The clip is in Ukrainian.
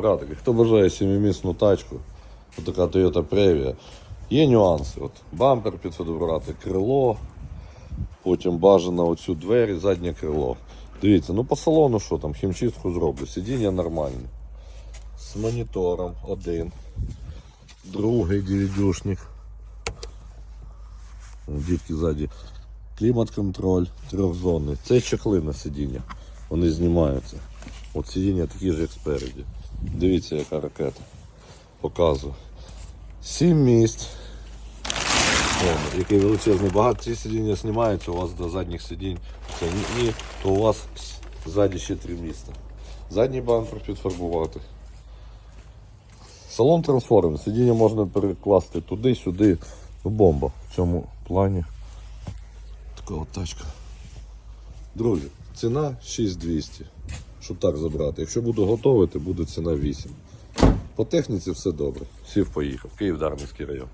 Братики, хто бажає сімимісну тачку, отака Toyota Previa, є нюанси. От бампер підфотографувати, крило, потім бажано оцю двері, заднє крило. Дивіться, ну по салону що там, хімчистку зроблю, сидіння нормальне. З монітором один, другий дівідюшник. Дітки ззаді. Клімат-контроль трьохзонний. Це чехли на сидіння. Вони знімаються. От сидіння такі ж, як спереді. Дивіться, яка ракета. Показую. Сім місць. О, який величезний. Багато ці сидіння знімаються, у вас до задніх сидінь. Це ні, ні, то у вас ззаді ще три місця. Задній бампер підфарбувати. Салон трансформ. Сидіння можна перекласти туди, сюди. Ну, бомба в цьому плані. Така от тачка. Друзі, ціна 6200. Щоб так забрати. Якщо буду готовити, буде ціна 8. По техніці все добре. Сів поїхав. Київ Дарницький район.